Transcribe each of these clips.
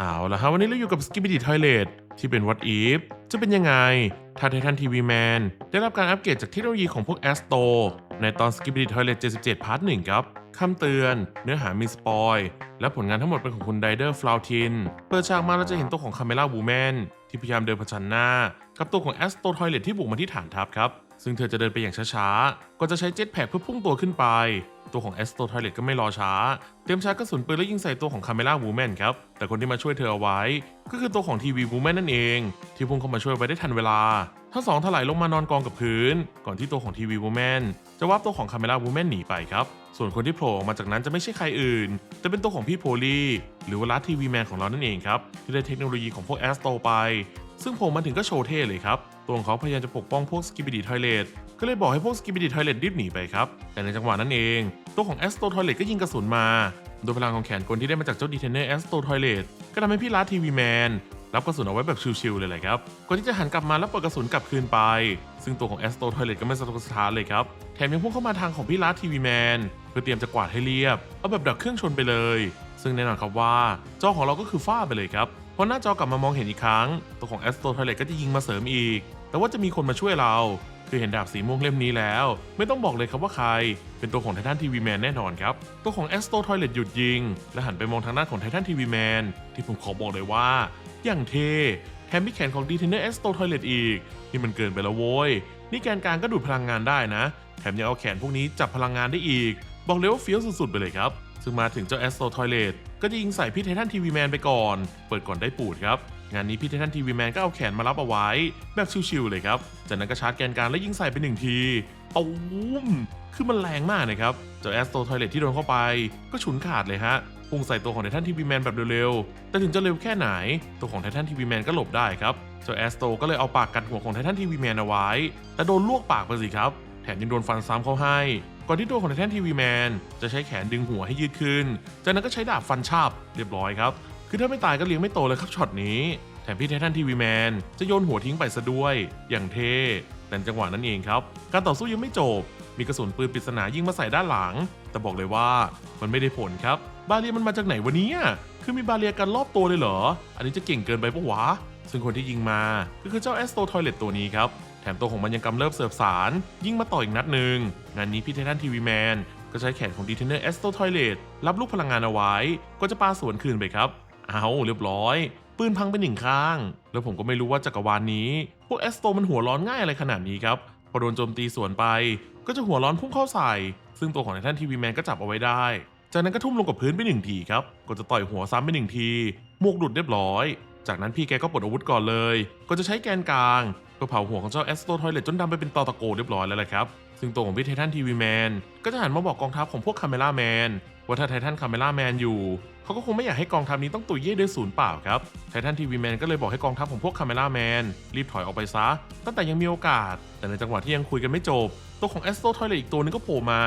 เอาละครับวันนี้เราอยู่กับ s k i p p y Toilet ที่เป็น What If จะเป็นยังไง ถ้าไททันทีวีแมนได้รับการอัปเกรดจากเทคโนโลยีของพวก Astro ในตอน s k i p p y Toilet 77 พาร์ทหนึ่งครับคำเตือน เนื้อหามีสปอย และผลงานทั้งหมดเป็นของคุณไดเดอร์ฟลาวทิน เปิดฉากมาเราจะเห็นตัวของคาเมล่าบูแมนที่พยายามเดินผชันหน้า กับตัวของ Astro Toilet ที่บุกมาที่ฐานทัพครับ ซึ่งเธอจะเดินไปอย่างช้าๆ ก็จะใช้เจ็ตแพ็กเพื่อพุ่งตัวขึ้นไป ตัวของ Astro Toilet ก็ไม่รอช้า เตรียมชาร์จกระสุนปืนแล้วยิงใส่ตัวของคาเมล่าวูแมนครับ แต่คนที่มาช่วยเธอเอาไว้ ก็คือตัวของทีวีวูแมนนั่นเอง ที่พุ่งเข้ามาช่วยไว้ได้ทันเวลา ทั้งสองถลายลงมานอนกองกับพื้น ก่อนที่ตัวของทีวีวูแมนจะวับตัวของคาเมล่าวูแมนหนีไปครับ ส่วนคนที่โผล่ออกมาจากนั้นจะไม่ใช่ใครอื่น แต่เป็นตัวของพี่โพลีหรือว่าลัดทีวีแมนของเรานั่นเองครับที่ได้เทคโนโลยีของพวกแอสโตไป ซึ่งผล่มาถึงก็โชว์เท่เลยครับตัวของเขาพยายามจะปกป้องพวกสกิบิดีทอยเลตก็เลยบอกให้พวกสกิบิดีทอยเลตรีบหนีไปครับ แต่ในจังหวะนั้นเอง ตัวของแอสโตทอยเลตก็ยิงกระสุนมา โดยพลังของแขนกลที่ได้มาจากเจ้าดีเทนเนอร์แอสโตทอยเลตก็ทำให้พี่ลาทีวีแมนรับกระสุนเอาไว้แบบชิวๆเลยแหละครับก่อนที่จะหันกลับมาแล้วปล่อยกระสุนกลับคืนไป ซึ่งตัวของแอสโตทอยเลตก็ไม่สะทกสถานเลยครับ แถมยังพุ่งเข้ามาทางของพี่ลาทีวีแมนเพื่อเตรียมจะกวาดให้เรียบ เอาแบบดักเครื่องชนไปเลย ซึ่งแน่นอนครับว่าจอของเราก็คือฟ้าไปเลยครับ พอหน้าจอกลับมามองเห็นอีกครั้ง ตัวของแอสโตทเลตก็จะยิงมาเสริมอีก แต่ว่าจะมีคนมาช่วยเรา คือเห็นดาบสีม่วงเล่มนี้แล้ว ไม่ต้องบอกเลยครับว่าใคร เป็นตัวของไททันทีวีแมนแน่นอนครับ ตัวของแอสโตทเลตหยุดยิง และหันไปมองทางด้านของไททันทีวีแมนที่ผมขอบอกเลยว่า อย่างเทแถมมีแขนของดีเทนเนอร์แอสโตทเลตอีก นี่มันเกินไปแล้วโว้ย นี่แกนกลางก็ดูดพลังงานได้นะ แถมยังเอาแขนพวกนี้จับพลังงานได้อีก บอกเลยว่าเฟี้ยวสุดๆไปเลยครับ ซึ่งมาถึงเจ้าแอสโตทเลต ก็จะยิงใส่พี่ไททันทีวีแมนไปก่อน เปิดก่อนได้ปูดครับ งานนี้พี่ไททันทีวีแมนก็เอาแขนมารับเอาไว้ แบบชิวๆเลยครับ จากนั้นก็ชาร์จแกนกลางแล้วยิงใส่ไปหนึ่งทีตูมคือมันแรงมากนะครับเจ้าแอสโตทอยเลตที่โดนเข้าไป ก็ฉุนขาดเลยฮะพุ่งใส่ตัวของไททันทีวีแมนแบบเร็วๆ แต่ถึงจะเร็วแค่ไหน ตัวของไททันทีวีแมนก็หลบได้ครับ เจ้าแอสโตก็เลยเอาปากกัดหัวของไททันทีวีแมนเอาไว้ แต่โดนลวกปากไปสิครับ แถมยังโดนฟันซ้ำเข้าให้ ก่อนที่ตัวของไททันทีวีแมนจะใช้แขนดึงหัวให้ยืดขึ้น จากนั้นก็ใช้ดาบฟันชาบเรียบร้อยครับ คือถ้าไม่ตายก็เลี้ยงไม่โตเลยครับช็อตนี้ แถมพี่ไททันทีวีแมนจะโยนหัวทิ้งไปซะด้วย อย่างเท่แต่จังหวะนั้นเองครับ การต่อสู้ยังไม่จบ มีกระสุนปืนปริศนายิงมาใส่ด้านหลัง แต่บอกเลยว่ามันไม่ได้ผลครับ บาเรียมันมาจากไหนวะเนี่ยคือมีบาเรียกันรอบตัวเลยเหรอ อันนี้จะเก่งเกินไปปะวะ ซึ่งคนที่ยิงมาก็คือเจ้าแอสโตทอยเลตตัวนี้ครับ แถมตัวของมันยังกำเริบเสิร์ฟสาร ยิงมาต่ออีกนัดหนึ่ง งานนี้พี่ไททันทีวีแมนก็ใช้แขนของดีเทนเนอร์แอสโตทอยเลตรับลูกพลังงานเอาไว้ ก็จะปาสวนคืนไปครับ เอาเรียบร้อย ปืนพังไปหนึ่งข้าง แล้วผมก็ไม่รู้ว่าจักรวาลนี้ พวกแอสโตมันหัวร้อนง่ายอะไรขนาดนี้ครับพอโดนโจมตีสวนไป ก็จะหัวร้อนพุ่งเข้าใส่ ซึ่งตัวของไททันทีวีแมนก็จับเอาไว้ได้ จากนั้นก็ทุ่มลงกับพื้นไปหนึ่งทีครับก็จะต่อยหัวซ้ำไปหนึ่งทีหมวกหลุดเรียบร้อย จากนั้นพี่แกก็ปลดอาวุธก่อนเลย ก็จะใช้แกนกลาง เพื่อเผาหัวของเจ้าแอสโตทอยเลตจนดำไปเป็นตอตะโกเรียบร้อยแล้วแหละครับ ซึ่งตัวของพี่ไททันทีวีแมนก็จะหันมาบอกกองทัพของพวกคาเมล่าแมนว่าถ้าไททันคาเมล่าแมนอยู่ เขาก็คงไม่อยากให้กองทัพนี้ต้องตุยเย่ด้วยศูนย์เปล่าครับ ไททันทีวีแมนก็เลยบอกให้กองทัพของพวกคาเมล่าแมนรีบถอยออกไปซะ ตั้งแต่ยังมีโอกาส แต่ในจังหวะที่ยังคุยกันไม่จบ ตัวของแอสโตทอยเลตอีกตัวนึงก็โผล่มา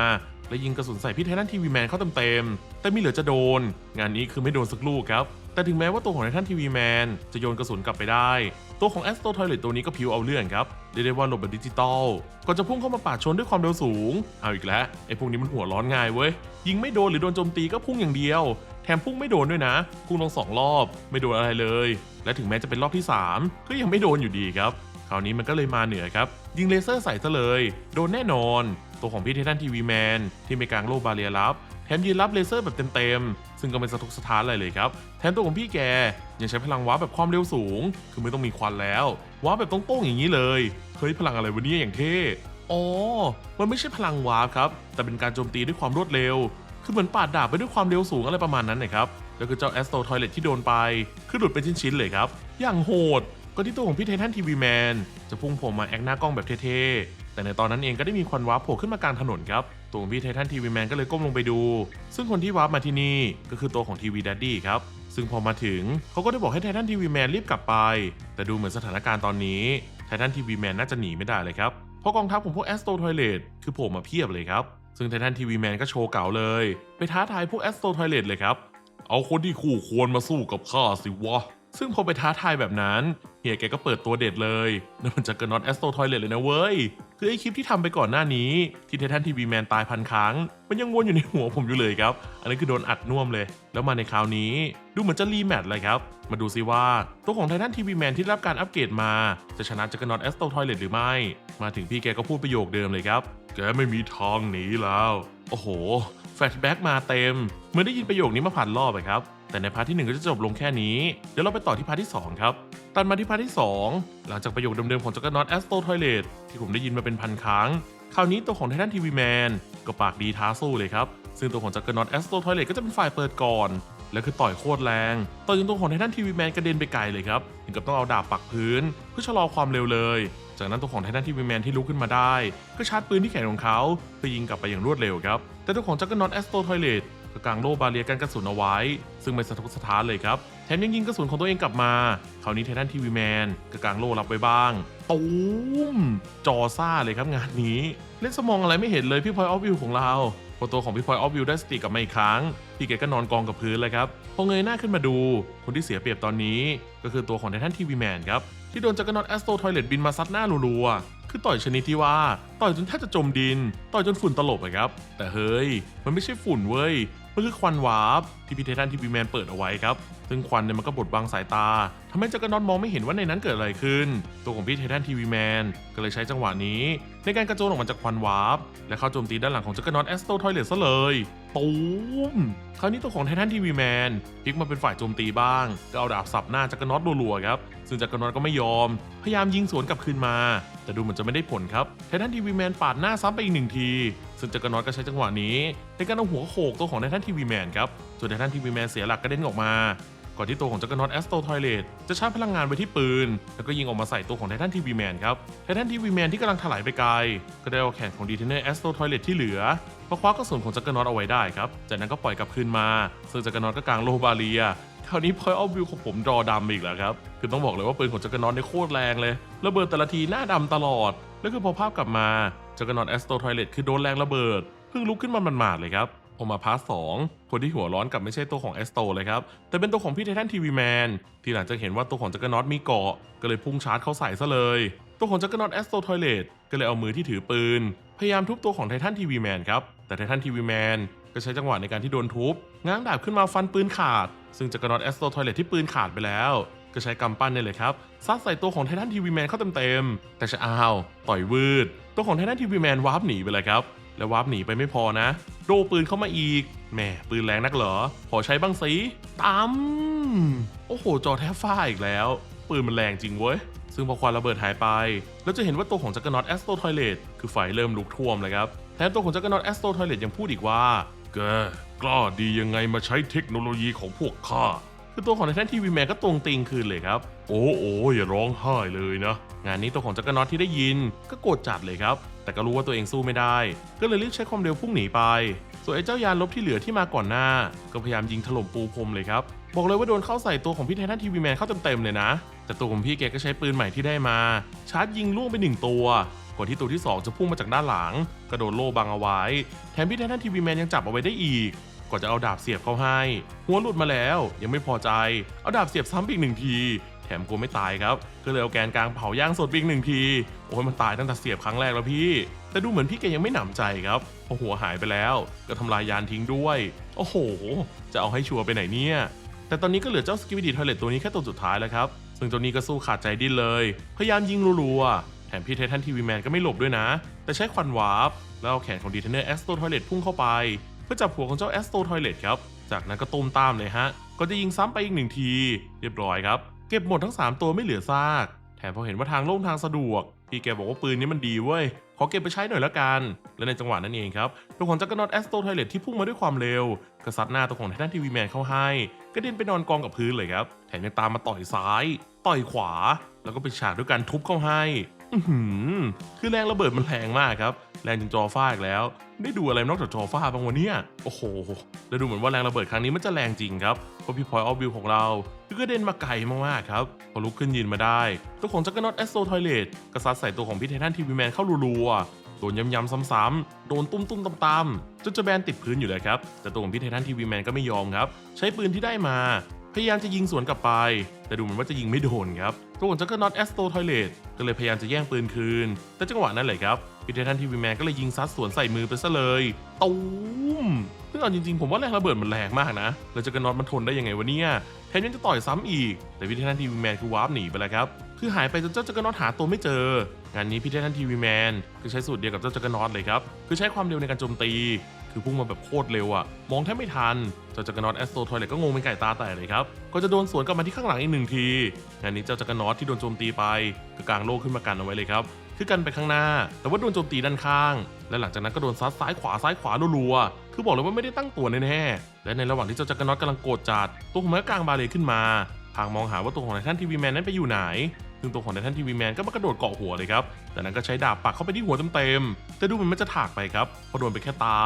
และยิงกระสุนใส่พี่ไททันทีวีแมนเข้าเต็มๆ แต่มีเหลือจะโดน งานนี้คือไม่โดนสักลูกครับ แต่ถึงแม้ว่าตัวของไททันทีวีแมนจะโยนกระสุนกลับไปได้ ตัวของแอสโตทอยเลตตัวนี้ก็ผิวเอาเรื่องครับเรียกได้ว่าหลบแบบดิจิตอลก่อนจะพุ่งเข้ามาปาดชนด้วยความเร็วสูง เอาอีกแล้วไอ้พวกนี้มันหัวร้อนง่ายเว้ย ยิงไม่โดนหรือโดนโจมตีก็พุ่งอย่างเดียว แถมพุ่งไม่โดนด้วยนะพุ่งลงสองรอบ ไม่โดนอะไรเลย และถึงแม้จะเป็นรอบที่ 3 ก็ยังไม่โดนอยู่ดีครับคราวนี้มันก็เลยมาเหนือครับ ยิงเลเซอร์ใส่ซะเลย โดนแน่นอน ตัวของพี่เททันทีวีแมนที่ไม่กลางโลกบาเรียรับ ถมยืนรับเลเซอร์แบบเต็มๆ ซึ่งก็ไม่สะทกสะท้านอะไรเลยครับ แถมตัวของพี่แก ยังใช้พลังว้าแบบความเร็วสูง คือไม่ต้องมีควันแล้ว ว้าแบบตรงๆอย่างนี้เลย เฮ้ยพลังอะไรวะเนี่ยอย่างเท่ อ๋อ มันไม่ใช่พลังว้าครับ แต่เป็นการโจมตีด้วยความรวดเร็ว คือเหมือนปาดดาบไปด้วยความเร็วสูงอะไรประมาณนั้นนะครับ แล้วคือเจ้าแอสโตทอยเลตที่โดนไป คือหลุดเป็นชิ้นๆเลยครับ อย่างโหด ก็ที่ตัวของพี่ไททันทีวีแมนจะพุ่งโผล่มาแอคหน้ากล้องแบบเท่ๆ แต่ในตอนนั้นเองก็ได้มีควันว้าโผล่ขึ้นมากลางถนนครับ ตัวของพี่ไททันทีวีแมนก็เลยก้มลงไปดู ซึ่งคนที่วาร์ปมาที่นี่ก็คือตัวของทีวีดัดดี้ครับ ซึ่งพอมาถึงเขาก็ได้บอกให้ไททันทีวีแมนรีบกลับไป แต่ดูเหมือนสถานการณ์ตอนนี้ไททันทีวีแมนน่าจะหนีไม่ได้เลยครับเพราะกองทัพของพวกแอสโตทอยเลตคือโผล่มาเพียบเลยครับ ซึ่งไททันทีวีแมนก็โชว์เก่าเลย ไปท้าทายพวกแอสโตทอยเลตเลยครับเอาคนที่คู่ควรมาสู้กับข้าสิวะ ซึ่งพอไปท้าทายแบบนั้นเฮียแกก็เปิดตัวเด็ดเลยนั่นมันจะกระน็อตแอสโตทอยเลตเลยนะเว้ย คือไอคลิปที่ทำไปก่อนหน้านี้ ที่เททันทีวีแมนตายพันครั้ง มันยังวนอยู่ในหัวผมอยู่เลยครับ อันนี้คือโดนอัดน่วมเลย แล้วมาในคราวนี้ ดูเหมือนจะรีแมตช์เลยครับ มาดูซิว่า ตัวของไททันทีวีแมนที่รับการอัปเกรดมา จะชนะจักรนอตแอสโตทอยเลตหรือไม่ มาถึงพี่แกก็พูดประโยคเดิมเลยครับ แกไม่มีทางหนีแล้ว โอ้โห แฟลชแบ็กมาเต็ม เหมื่อนได้ยินประโยคนี้มาผ่านรอบไปครับ แต่ในพาร์ทที่ 1 ก็จะจบลงแค่นี้ เดี๋ยวเราไปต่อที่พาร์ทที่ 2 ครับ ตัดมาที่พาร์ทที่ 2 หลังจากประโยคเดิมๆของจักรนอตแอสโตทอยเลตที่ผมได้ยินมาเป็นพันครั้ง คราวนี้ตัวของไททันทีวีแมนก็ปากดีท้าสู้เลยครับ ซึ่งตัวของจักรนอตแอสโตทอยเลตก็จะเป็นฝ่ายเปิดก่อน แล้วคือต่อยโคตรแรงต่อยจนตัวของไททันทีวีแมนกระเด็นไปไกลเลยครับถึงกับต้องเอาดาบปักพื้น เพื่อชะลอความเร็วเลย จากนั้นตัวของไททันทีวีแมนที่ลุกขึ้นมาได้ ก็ชาร์จปืนที่แขนของเขาเพื่อยิงกลับไปอย่างรวดเร็วครับแต่ตัวของจักรนอตแอสโตทอยเลต ก็กางโล่บาเรียกันกระสุนเอาไว้ ซึ่งไม่สะทกสถานเลยครับ แถมยังยิงกระสุนของตัวเองกลับมา คราวนี้ไททันทีวีแมนก็กางโล่รับไว้บ้าง ตูมจอซ่าเลยครับงานนี้ เล่นสมองอะไรไม่เห็นเลยพี่พอยออฟวิวของเราพอตัวของพี่พลอยออฟวิวได้สติกลับมาอีกครั้ง พี่แกก็นอนกองกับพื้นเลยครับ พอเงยหน้าขึ้นมาดู คนที่เสียเปรียบตอนนี้ ก็คือตัวของไททันทีวีแมนครับ ที่โดนจักรนอตแอสโตทอยเลตบินมาซัดหน้ารัวๆ คือต่อยชนิดที่ว่า ต่อยจนแทบจะจมดิน ต่อยจนฝุ่นตลบอะครับ แต่เฮ้ย มันไม่ใช่ฝุ่นเว้ย มันคือควันวาร์ป ที่พี่ไททันทีวีแมนเปิดเอาไว้ครับ ซึ่งควันเนี่ยมันก็บดบังสายตาทำให้จักรนอตมองไม่เห็นว่าในนั้นเกิดอะไรขึ้น ตัวของพี่ไททันทีวีแมนก็เลยใช้จังหวะนี้ ในการกระโจนออกมาจากควันวาร์ปและเข้าโจมตีด้านหลังของจักรนอตแอสโตทอยเลตซะเลยตูมคราวนี้ตัวของไททันทีวีแมนพลิกมาเป็นฝ่ายโจมตีบ้าง ก็เอาดาบสับหน้าจักรนอตรัวๆครับ ซึ่งจักรนอตก็ไม่ยอม พยายามยิงสวนกลับคืนมา แต่ดูเหมือนจะไม่ได้ผลครับ ไททันทีวีแมนปาดหน้าซ้ำไปอีกหนึ่งที ซึ่งจักรนอตก็ใช้จังหวะนี้ในการเอาหัวโขกตัวของไททันทีวีแมนครับ ส่วนททันที่วีแมนเสียหลักกระเด็นออกมา ก่อนที่ตัวของจักรนอตแอสโตทอยเลตจะชาร์จพลังงานไว้ที่ปืน แล้วก็ยิงออกมาใส่ตัวของไททันทีวีแมนครับ ไททันทีวีแมนที่กำลังถลายไปไกล ก็ได้เอาแขนของดีเทนเนอร์แอสโตทอยเลตที่เหลือมาคว้ากระสุนของจักรนอตเอาไว้ได้ครับ จากนั้นก็ปล่อยกลับคืนมา ซึ่งจักรนอตก็กางโลบาเรียคราวนี้พอยออฟวิวของผมดอดำอีกแล้วครับ คือต้องบอกเลยว่าปืนของจักรนอตในโคตรแรงเลยระเบิดแต่ละทีหน้าดำตลอด แล้วคือพอภาพกลับมาจักรนอตแอสโตทอยเลตคือโดนแรงระเบิดเพิ่งลุกขึ้นมาหมาดๆเลยครับ พอมาพาร์ทสองคนที่หัวร้อนกลับไม่ใช่ตัวของแอสโตเลยครับ แต่เป็นตัวของพี่ไททันทีวีแมนที่หลังจากเห็นว่าตัวของจักรนอตมีเกาะ ก็เลยพุ่งชาร์จเข้าใส่ซะเลย ตัวของจักรนอตแอสโตทอยเลตก็เลยเอามือที่ถือปืน พยายามทุบตัวของไททันทีวีแมนครับ แต่ไททันทีวีแมนก็ใช้จังหวะในการที่โดนทุบ ง้างดาบขึ้นมาฟันปืนขาด ซึ่งจักรนอตแอสโตทอยเลตที่ปืนขาดไปแล้วก็ใช้กำปั้นนี่เลยครับซัดใส่ตัวของไททันทีวีแมนเข้าเต็มๆแต่จะอ้าวต่อยวืด ตัวของไททันทีวีแมนวาร์ปหนีไปเลยครับ แล้ววาร์ปหนีไปไม่พอนะ โดปืนเข้ามาอีก แหม่ปืนแรงนักเหรอ ขอใช้บ้างสิตามโอ้โห จอแทบฟ้าอีกแล้ว ปืนมันแรงจริงเว้ย ซึ่งพอควันระเบิดหายไป เราจะเห็นว่าตัวของจักรนอตแอสโตทอยเลตคือไฟเริ่มลุกท่วมเลยครับ แถมตัวของจักรนอตแอสโตทอยเลตยังพูดอีกว่า แกกล้าดียังไงมาใช้เทคโนโลยีของพวกข้าคือตัวของไททันทีวีแมนก็ตรงติงคืนเลยครับ โอ้โอ้อย่าร้องไห้เลยนะ งานนี้ตัวของจักรนอตที่ได้ยินก็โกรธจัดเลยครับ แต่ก็รู้ว่าตัวเองสู้ไม่ได้ ก็เลยรีบใช้ความเร็วพุ่งหนีไป ส่วนไอ้เจ้ายานลบที่เหลือที่มาก่อนหน้า ก็พยายามยิงถล่มปูพรมเลยครับ บอกเลยว่าโดนเข้าใส่ตัวของพี่ไททันทีวีแมนเข้าเต็มๆเลยนะ แต่ตัวของพี่แกก็ใช้ปืนใหม่ที่ได้มา ชาร์จยิงล่วงไปหนึ่งตัว ก่อนที่ตัวที่สองจะพุ่งมาจากด้านหลัง กระโดดโล่บังเอาไว้ แถมพี่ไททันทีวีแมนยังจับเอาไว้ได้อีกก่อนจะเอาดาบเสียบเข้าให้ หัวหลุดมาแล้ว ยังไม่พอใจ เอาดาบเสียบซ้ำอีกหนึ่งที แถมกลัวไม่ตายครับ ก็เลยเอาแกนกลางเผาย่างสดอีกหนึ่งที โอ้ยมันตายตั้งแต่เสียบครั้งแรกแล้วพี่ แต่ดูเหมือนพี่แกยังไม่หนำใจครับเพราหัวหายไปแล้ว ก็ทำลายยานทิ้งด้วย โอ้โห จะเอาให้ชัวร์ไปไหนเนี่ย แต่ตอนนี้ก็เหลือเจ้าสกิวิดีทอยเลตตัวนี้แค่ตัวสุดท้ายแล้วครับ ซึ่งตัวนี้ก็สู้ขาดใจดิ้นเลย พยายามยิงรัวๆ แถมพี่ไททันทีวีแมนก็ไม่หลบด้วยนะ แต่ใช้ควันวาร์ปแล้วเอาแขนของดีเทนเนอร์แอสโตทอยเลตพุ่งเข้าไป เพื่อจับหัวของเจ้าแอสโตทอยเลตครับ จากนั้นก็ตุ้มตามเลยฮะ ก็จะยิงซ้ำไปอีกหนึ่งที เรียบร้อยครับ เก็บหมดทั้ง 3 ตัวไม่เหลือซาก แถมพอเห็นว่าทางโล่งทางสะดวก พี่แกบอกว่าปืนนี้มันดีเว้ย ขอเก็บไปใช้หน่อยละกัน และในจังหวะนั้นเองครับตัวของจักรนอตแอสโตไทเลตที่พุ่งมาด้วยความเร็วกระซัดหน้าตัวของไททันทีวีแมนเข้าให้กระเด็นไปนอนกองกับพื้นเลยครับ แถมยังตามมาต่อยซ้าย ต่อยขวา แล้วก็ไปฉากด้วยการทุบเข้าให้ คือแรงระเบิดมันแรงมากครับ แรงจนจอฟาอีกแล้ว ได้ดูอะไรนอกจากจอฟาบ้างวันนี้โอ้โห แล้วดูเหมือนว่าแรงระเบิดครั้งนี้มันจะแรงจริงครับ เพราะพี่พอยออฟวิวของเราคือกระเด็นมาไกลมากๆครับ พอลุกขึ้นยืนมาได้ ตัวของจักรนอตแอสโซทอยเลตกระซัดใส่ตัวของพี่ไททันทีวีแมนเข้ารัวๆโดนย้ำๆซ้ำๆ โดนตุ้มๆตำๆจนจะแบนติดพื้นอยู่เลยครับ แต่ตัวของพี่ไททันทีวีแมนก็ไม่ยอมครับ ใช้ปืนที่ได้มา พยายามจะยิงสวนกลับไป แต่ดูเหมือนว่าจะยิงไม่โดนครับตัวของจักรน็อตแอสโตทอยเลตก็เลยพยายามจะแย่งปืนคืน แต่จังหวะนั้นเลยครับพีเททันทีวีแมนก็เลยยิงซัดสวนใส่มือไปซะเลยตูมซึ่งเอาจริงๆผมว่าแรงระเบิดมันแรงมากนะ แล้วจักรน็อตมันทนได้ยังไงวะเนี่ยแถมยังจะต่อยซ้ำอีก แต่พีเททันทีวีแมนคือวาร์ปหนีไปแล้วครับ คือหายไปจนเจ้าจักรน็อตหาตัวไม่เจอ งานนี้พีเททันทีวีแมนก็ใช้สูตรเดียวกับเจ้าจักรน็อตเลยครับ คือใช้ความเร็วในการโจมตี คือพุ่งมาแบบโคตรเร็วอะมองแทบไม่ทันเจ้าจักรน็อตแอสโตทอยเลตก็งงเป็นไก่ตาแตกเลยครับ ก็จะโดนสวนกลับมาที่ข้างหลังอีกหนึ่งทีงานนี้เจ้าจักรน็อตที่โดนโจมตีไปก็กางโล่ขึ้นมากันเอาไว้เลยครับคือกันไปข้างหน้า แต่ว่าโดนโจมตีด้านข้าง และหลังจากนั้นก็โดนซัดซ้ายขวาซ้ายขวารัวๆคือบอกเลยว่าไม่ได้ตั้งตัวแน่ๆและในระหว่างที่เจ้าจักรน็อตกำลังโกรธจัดตัวของมันก็กางบาเลขึ้นมาพางมองหาว่าตัวของไททันทีวีแมนนั้นไปอยู่ไหน ซึ่งตัวของไททันทีวีแมนก็มากระโดดเกาะหัวเลยครับจากนั้นก็ใช้ดาบปักเข้าไปที่หัวเต็มๆแต่ดูเหมือนมันจะถากไปครับเพราะโดนไปแค่ตา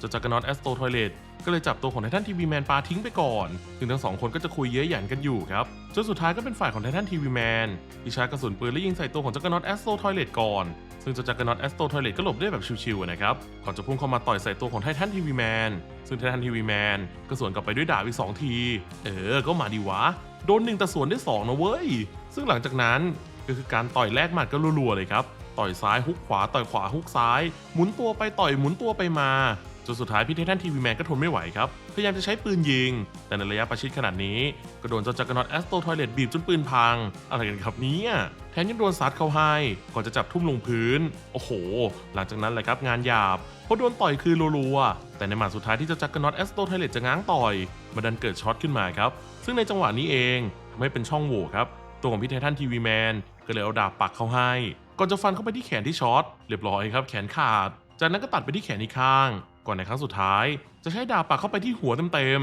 จ้าจักรนอตแอสโตทอยเลตก็เลยจับตัวของไททันทีวีแมนปาทิ้งไปก่อนซึ่งทั้งสองคนก็จะคุยเย้ยหยันกันอยู่ครับจนสุดท้ายก็เป็นฝ่ายของไททันทีวีแมนที่ใช้กระสุนปืนและยิงใส่ตัวของจักรนอตแอสโตทอยเลตก่อนซึ่งจักรนอตแอสโตทอยเลตก็หลบได้แบบชิวๆนะครับ ก่อนจะพุ่งเข้ามาต่อยใส่ตัวของไททันทีวีแมน ซึ่งไททันทีวีแมนก็สวนกลับไปด้วยดาบอีกสองที เออ ก็มาดีวะ โดนหนึ่งแต่สวนได้สองนะเว้ย ซึ่งหลังจากนั้นก็คือการต่อยแลกหมัดก็รัวๆเลยครับ ต่อยซ้ายฮุกขวาต่อยขวาฮุกซ้าย หมุนตัวไปต่อยหมุนตัวไปมาจนสุดท้ายพี่เททันทีวีแมนก็ทนไม่ไหวครับ พยายามจะใช้ปืนยิง แต่ในระยะประชิดขนาดนี้ ก็โดนเจ้าจักรน็อตแอสโตทอยเลตบีบจนปืนพัง อะไรกันครับเนี่ย แถมยังโดนซัดเข้าให้ ก่อนจะจับทุ่มลงพื้น โอ้โห หลังจากนั้นแหละครับงานหยาบเพราะโดนต่อยคือรัวๆแต่ในหมัดสุดท้ายที่เจ้าจักรน็อตแอสโตทอยเลตจะง้างต่อยมันดันเกิดช็อตขึ้นมาครับ ซึ่งในจังหวะนี้เองทำให้เป็นช่องโหว่ครับ ตัวของพี่ไททันทีวีแมนก็เลยเอาดาบปักเข้าให้ ก่อนจะฟันเข้าไปที่แขนที่ช็อตเรียบร้อยครับแขนขาด จากนั้นก็ตัดไปที่แขนอีกข้าง ก่อนในครั้งสุดท้าย จะใช้ดาบปักเข้าไปที่หัวเต็ม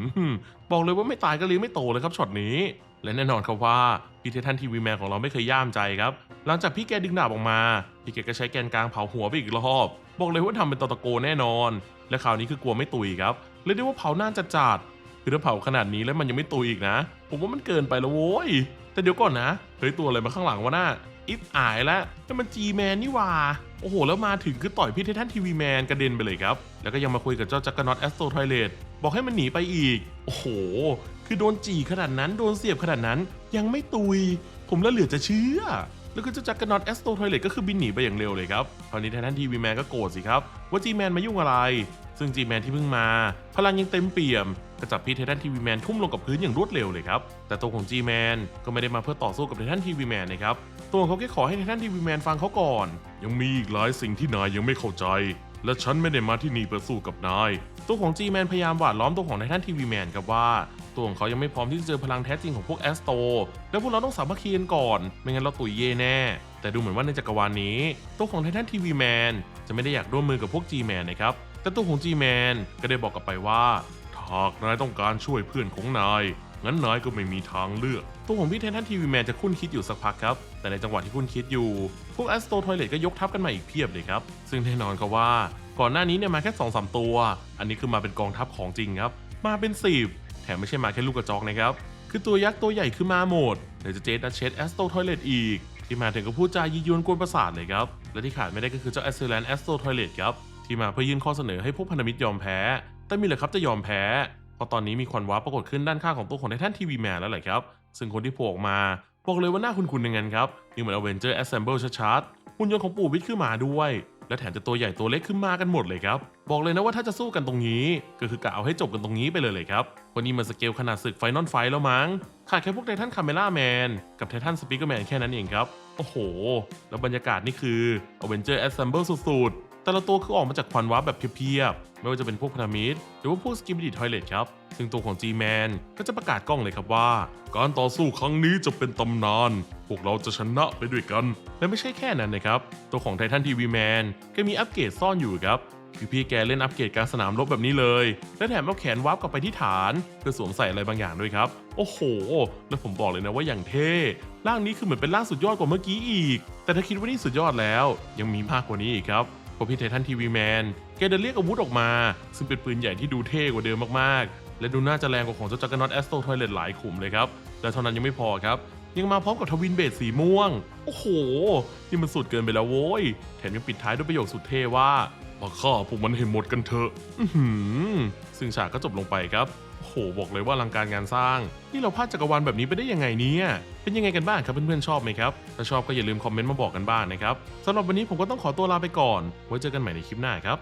ๆบอกเลยว่าไม่ตายก็เลี้ยงไม่โตเลยครับช็อตนี้ และแน่นอนครับว่าพี่ไททันทีวีแมนของเราไม่เคยย่ามใจครับ หลังจากพี่แกดึงดาบออกมา พี่แกก็ใช้แกนกลางเผาหัวไปอีกรอบ บอกเลยว่าทำเป็นตอตะโกแน่นอน และคราวนี้คือกลัวไม่ตุยครับเรียกได้ว่าเผาน่านจัดคือถ้าเผาขนาดนี้แล้วมันยังไม่ตุยอีกนะ ผมว่ามันเกินไปแล้วโว้ย แต่เดี๋ยวก่อนนะ เฮ้ยตัวอะไรมาข้างหลังวะน่าอิฟอายแล้วนั่นมันจีแมนนี่ว่า โอ้โห แล้วมาถึงคือต่อยพี่ไททันทีวีแมนกระเด็นไปเลยครับ แล้วก็ยังมาคุยกับเจ้าจักรน็อตแอสโตทอยเลตบอกให้มันหนีไปอีก โอ้โห คือโดนจีขนาดนั้น โดนเสียบขนาดนั้น ยังไม่ตุย ผมละเหลือจะเชื่อ แล้วก็เจ้าจักรน็อตแอสโตทอยเลตก็คือบินหนีไปอย่างเร็วเลยครับ คราวนี้ไททันทีวีแมนก็โกรธสิครับ ว่าจีแมนมายุ่งอะไร ซึ่งจีแมนที่เพิ่งมา พลังยังเต็มเปี่ยมก็จับพี่ไททันทีวีแมนทุ่มลงกับพื้นอย่างรวดเร็วเลยครับ แต่ตัวของจีแมนก็ไม่ได้มาเพื่อต่อสู้กับไททันทีวีแมนนะครับ ตัวของเขาแค่ขอให้ไททันทีวีแมนฟังเขาก่อน ยังมีอีกหลายสิ่งที่นายยังไม่เข้าใจ และฉันไม่ได้มาที่นี่เพื่อสู้กับนาย ตัวของจีแมนพยายามหวาดล้อมตัวของไททันทีวีแมนครับว่าตัวของเขายังไม่พร้อมที่จะเจอพลังแท้จริงของพวกแอสโตแล้วพวกเราต้องสามัคคีกันก่อน ไม่งั้นเราตุยเย่แน่ แต่ดูเหมือนว่าในจักรวาลนี้ ตัวของไททันทีวีแมนจะไม่ได้อยากร่วมมือกับพวก G-Man นะครับ แต่ตัวของ G-Man ก็ได้บอกกลับไปว่าถาหากนายต้องการช่วยเพื่อนของนาย งั้นนายก็ไม่มีทางเลือก ตัวของพี่ไทนทันทีวีแมนจะคุ้นคิดอยู่สักพักครับ แต่ในจังหวะที่คุ้นคิดอยู่ พวกแอสโตทอยเลตก็ยกทัพกันมาอีกเพียบเลยครับ ซึ่งแน่นอนครับว่า ก่อนหน้านี้เนี่ยมาแค่2อสตัว อันนี้คือมาเป็นกองทัพของจริงครับ มาเป็นสิบแถมไม่ใช่มาแค่ลูกกระจอกนะครับ คือตัวยักษ์ตัวใหญ่คือมาหมดเดี๋ยวจะเจดดัชเชสแอสโตทอยเลตอีก ที่มาถึงก็พูดจายียวนกวนประสาทเลยครับ และที่ขาดไม่ได้ก็คือเจ้าแอสเซแลนแอสโตทอยเลตครับ ที่มาเพื่อยื่นข้อเสนอให้พวกพันธมิตรยอมแพ้ แต่มีเหรอครับจะยอมแพ้ เพราะตอนนี้มีควันว้าปรากฏขึ้นด้านข้างของตัวของไททันทีวีแมนแล้วแหละครับ ซึ่งคนที่โผล่ออกมาบอกเลยว่าหน้าคุ้นๆอย่างนั้นครับนี่เหมือนอเวนเจอร์แอสเซมเบิลชัดๆหุ่นยนต์ของปู่วิทย์ขึ้นมาด้วย และแถมจะตัวใหญ่ตัวเล็กขึ้นมากันหมดเลยครับ บอกเลยนะว่าถ้าจะสู้กันตรงนี้ ก็คือกะเอาให้จบกันตรงนี้ไปเลยเลยครับวันนี้มันสเกลขนาดศึกไฟนอลไฟแล้วมั้งขาดแค่พวกไททันคาเมล่าแมนกับไททันสปีกเกอร์แมนแค่นั้นเองครับโอ้โห แล้วบรรยากาศนี่คือ Avenger Assemble สุดๆ แต่ละตัวคือออกมาจากควันวาร์ปแบบเพียบๆ ไม่ว่าจะเป็นพวกพารามิดหรือว่าพวกสกิม d ดิทอยเลตครับ ซึ่งตัวของ G-Man ก็จะประกาศกล้องเลยครับว่า การต่อสู้ครั้งนี้จะเป็นตำนาน พวกเราจะชนะไปด้วยกัน และไม่ใช่แค่นั้นนะครับ ตัวของไททันทีวีแมนก็มีอัปเกรดซ่อนอยู่ครับคือพี่แกเล่นอัปเกรดการสนามรบแบบนี้เลย และแถมเอาแขนวาร์ปกลับไปที่ฐานเพื่อสวมใส่อะไรบางอย่างด้วยครับ โอ้โห แล้วผมบอกเลยนะว่าอย่างเท่ ร่างนี้คือเหมือนเป็นร่างสุดยอดกว่าเมื่อกี้อีก แต่ถ้าคิดว่านี่สุดยอดแล้ว ยังมีมากกว่านี้อีกครับ พราะพี่ไททันทีวีแมนแกเดินเรียกอาวุธออกมา ซึ่งเป็นปืนใหญ่ที่ดูเท่กว่าเดิมมากๆ และดูน่าจะแรงกว่าของเจ้าจักรน็อตแอสโตทอยเลตหลายขุมเลยครับ และเท่านั้นยังไม่พอครับ ยังมาพร้อมกับทวินเบสสีม่วง โอ้โห นี่มันสุดเกินไปแล้วโว้ย แถมยังปิดท้ายด้วยประโยคสุดเท่ว่ามาฆ่าพวกมันให้หมดกันเถอะอื้อหือซึ่งฉากก็จบลงไปครับ โอ้โหบอกเลยว่าลังการงานสร้าง นี่เราพลาดจักรวาลแบบนี้ไปได้ยังไงเนี่ยเป็นยังไงกันบ้างครับเพื่อนๆชอบไหมครับ ถ้าชอบก็อย่าลืมคอมเมนต์มาบอกกันบ้างนะครับสำหรับวันนี้ผมก็ต้องขอตัวลาไปก่อน ไว้เจอกันใหม่ในคลิปหน้าครับ